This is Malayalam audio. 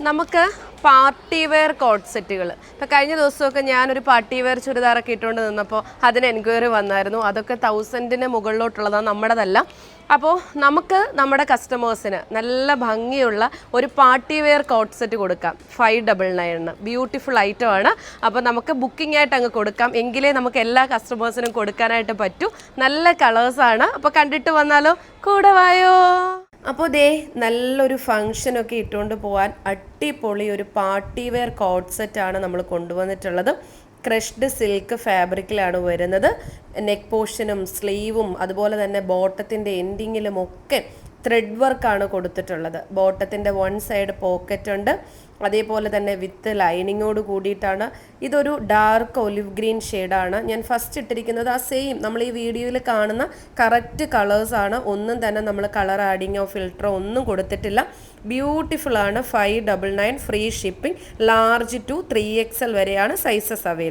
നമുക്ക് പാർട്ടി വെയർ കോട്ട് സെറ്റുകൾ ഇപ്പം കഴിഞ്ഞ ദിവസമൊക്കെ ഞാനൊരു പാർട്ടി വെയർ ചുരിദാറൊക്കെ ഇട്ടുകൊണ്ട് നിന്നപ്പോൾ അതിന് എൻക്വയറി വന്നായിരുന്നു. അതൊക്കെ തൗസൻഡിന് മുകളിലോട്ടുള്ളതാണ് നമ്മുടേതല്ല. അപ്പോൾ നമുക്ക് നമ്മുടെ കസ്റ്റമേഴ്സിന് നല്ല ഭംഗിയുള്ള ഒരു പാർട്ടി വെയർ കോട്ട് സെറ്റ് കൊടുക്കാം five double nine beautiful item ആണ്. അപ്പോൾ നമുക്ക് ബുക്കിംഗ് ആയിട്ട് അങ്ങ് കൊടുക്കാം. എങ്കിലേ നമുക്ക് എല്ലാ കസ്റ്റമേഴ്സിനും കൊടുക്കാനായിട്ട് പറ്റൂ. നല്ല കളേഴ്സാണ് അപ്പോൾ കണ്ടിട്ട് വന്നാലോ? കൂടെ വായോ? അപ്പോൾ ദേ നല്ലൊരു ഫങ്ഷനൊക്കെ ഇട്ടുകൊണ്ട് പോകാൻ അടിപൊളി ഒരു പാർട്ടി വെയർ കോഡ് സെറ്റാണ് നമ്മൾ കൊണ്ടുവന്നിട്ടുള്ളത്. ക്രഷ്ഡ് സിൽക്ക് ഫാബ്രിക്കിലാണ് വരുന്നത്. നെക്ക് പോർഷനും സ്ലീവും അതുപോലെ തന്നെ ബോട്ടത്തിന്റെ എൻഡിങ്ങിലും ഒക്കെ ത്രെഡ് വർക്കാണ് കൊടുത്തിട്ടുള്ളത്. ബോട്ടത്തിന്റെ വൺ സൈഡ് പോക്കറ്റ് ഉണ്ട്. അതേപോലെ തന്നെ വിത്ത് ലൈനിങ്ങോട് കൂടിയിട്ടാണ്. ഇതൊരു ഡാർക്ക് ഒലിവ് ഗ്രീൻ ഷെയ്ഡാണ് ഞാൻ ഫസ്റ്റ് ഇട്ടിരിക്കുന്നത് ആ സെയിം നമ്മൾ ഈ വീഡിയോയിൽ കാണുന്ന കറക്റ്റ് കളേഴ്സാണ് ഒന്നും തന്നെ നമ്മൾ കളർ ആഡിങ്ങോ ഫിൽറ്ററോ ഒന്നും കൊടുത്തിട്ടില്ല. ബ്യൂട്ടിഫുൾ ആണ്. Five double nine free shipping large to three X L വരെയാണ് സൈസസ് അവൈലബിൾ